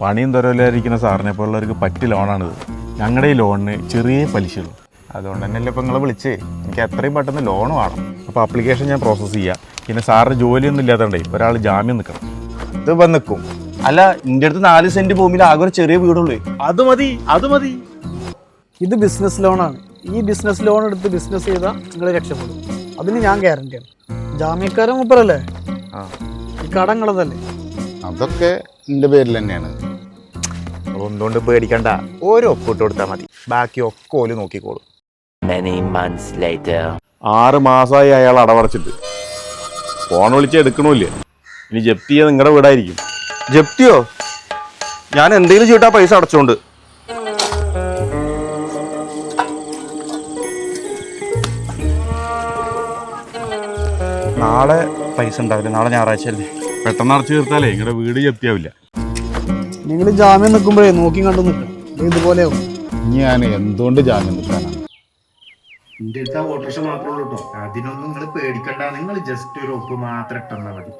പണിയും തരവില്ലായിരിക്കുന്ന സാറിനെ പോലുള്ളവർക്ക് പറ്റിയ ലോണാണിത്. ഞങ്ങളുടെ ഈ ലോണിന് ചെറിയ പലിശയുള്ളൂ. അതുകൊണ്ട് തന്നെയല്ലേ ഇപ്പോൾ നിങ്ങളെ വിളിച്ച്. എനിക്ക് എത്രയും പെട്ടെന്ന് ലോൺ വേണം. അപ്പോൾ ആപ്ലിക്കേഷൻ ഞാൻ പ്രോസസ്സ് ചെയ്യാം. പിന്നെ സാറിന് ജോലിയൊന്നും ഇല്ലാത്തതുകൊണ്ടേ ഒരാൾ ജാമ്യം നിൽക്കണം. ഇത് വന്ന് നിൽക്കും അല്ല എന്റെ അടുത്ത് നാല് സെന്റ് ഭൂമിയിൽ ആകെ ഒരു ചെറിയ വീടുള്ളൂ. അത് മതി അത് മതി. ഇത് ബിസിനസ് ലോണാണ് ഈ ബിസിനസ് ലോൺ എടുത്ത് ബിസിനസ് ചെയ്താൽ നിങ്ങൾ രക്ഷപ്പെടും. അതിന് ഞാൻ ഗ്യാരണ്ടിയാണ് ജാമ്യക്കാരൻ മുപ്പറല്ലേ ആ. ഈ കടങ്ങളതല്ലേ? അതൊക്കെ എന്റെ പേരിൽ തന്നെയാണ്. അപ്പോൾ എന്തുകൊണ്ട് പേടിക്കണ്ട. ഓരോ ഒപ്പിട്ട് കൊടുത്താൽ മതി. ബാക്കി ഒക്കെ ഓൽ നോക്കിക്കോളും. Many months later. ആറ് മാസമായി അയാൾ അടവറച്ചിട്ട്. ഫോൺ വിളിച്ച് എടുക്കണില്ലേ? ഇനി ജപ്തി ചെയ്യാൻ നിങ്ങളുടെ വീടായിരിക്കും. ജപ്തിയോ? ഞാൻ എന്തെങ്കിലും ചീട്ടാ പൈസ അടച്ചോണ്ട്. നാളെ പൈസ ഉണ്ടാവില്ല. നാളെ ഞായറാഴ്ച അല്ലേ പെട്ടെന്ന് അടച്ചു തീർത്താലേ നിങ്ങളുടെ വീട് ജപ്തിയാവില്ല. നിങ്ങൾ ജാമ്യം നിൽക്കുമ്പോഴേ നോക്കി കണ്ടു നിൽക്കണം. ഇതുപോലെ ഇതുപോലെയാവും. ഞാൻ എന്തുകൊണ്ട് ജാമ്യം നിൽക്കാനാണ്? എന്റെ അടുത്ത് ആ ഓട്ടോറിക്ഷ മാത്രമേ ഉള്ളൂ കേട്ടോ. അതിനൊന്നും നിങ്ങൾ പേടിക്കണ്ട. നിങ്ങൾ ജസ്റ്റ് ഒരു ഒപ്പ് മാത്രം ഇട്ടെന്നാൽ മതി.